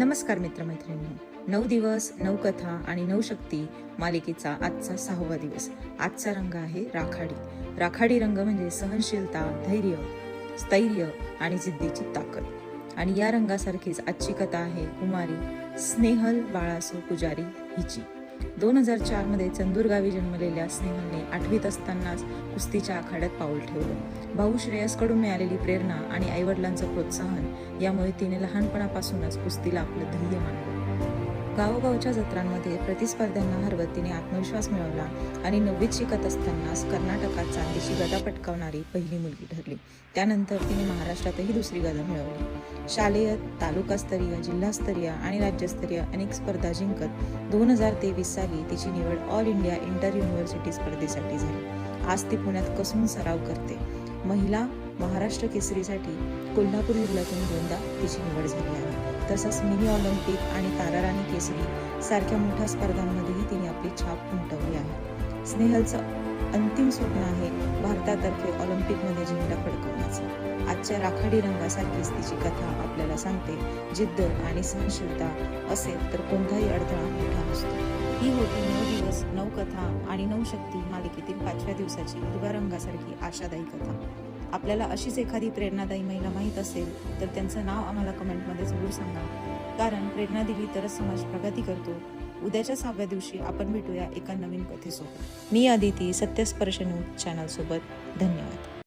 नमस्कार मित्रमैत्रिणी. नऊ दिवस नऊ कथा आणि नऊ शक्ती मालिकेचा आजचा सहावा दिवस. आजचा रंग आहे राखाडी. राखाडी रंग म्हणजे सहनशीलता धैर्य स्थैर्य आणि जिद्दीची ताकद. आणि या रंगासारखीच आजची कथा आहे कुमारी स्नेहल बाळासो पुजारी हिची. दोन हजार चारमध्ये चंदूर गावी जन्मलेल्या स्नेहलने आठवीत असतानाच कुस्तीच्या आखाड्यात पाऊल ठेवलं. भाऊ श्रेयसकडून मिळालेली प्रेरणा आणि आईवडिलांचं प्रोत्साहन यामुळे तिने लहानपणापासूनच कुस्तीला आपलं ध्येय मानलं. गावोगावच्या जत्रांमध्ये प्रतिस्पर्ध्यांना हरवत तिने आत्मविश्वास मिळवला आणि नववीत शिकत असतानाच कर्नाटकात चांदीची गदा पटकावणारी पहिली मुलगी ठरली. त्यानंतर तिने महाराष्ट्रातही दुसरी गदा मिळवली. शालेय तालुकास्तरीय जिल्हास्तरीय आणि राज्यस्तरीय अनेक स्पर्धा जिंकत दोन हजार तेवीस साली तिची निवड ऑल इंडिया इंटर युनिव्हर्सिटी स्पर्धेसाठी झाली. आज ती पुण्यात कसून सराव करते. महिला महाराष्ट्र केसरीसाठी कोल्हापूर जिल्ह्यातून दोनदा तिची निवड झाली आहे. तसंच मिनी ऑलिम्पिक आणि ताराराणी केसरी सारख्या मोठ्या स्पर्धांमध्येही तिने आपली छाप उमटवली आहे. स्नेहलचं अंतिम स्वप्न आहे भारतातर्फे ऑलिम्पिकमध्ये झेंडा फडकवण्याचं. आजच्या राखाडी रंगासारखीच तिची कथा आपल्याला सांगते जिद्द आणि सहनशीलता असेल तर कोणताही अडथळा मोठा नसतो. ही होती नऊ दिवस नऊ कथा आणि नऊ शक्ती मालिकेतील पाचव्या दिवसाची हिरव्या रंगासारखी आशादायी कथा. आपल्याला अशीच एखादी प्रेरणादायी महिला माहीत असेल तर त्यांचं नाव आम्हाला कमेंटमध्ये जरूर सांगा. कारण प्रेरणा दिली तरच समाज प्रगती करतो. उद्याच्या सहाव्या दिवशी आपण भेटूया एका नवीन कथेसोबत. मी आदिती सत्यस्पर्श न्यूज चॅनलसोबत. धन्यवाद.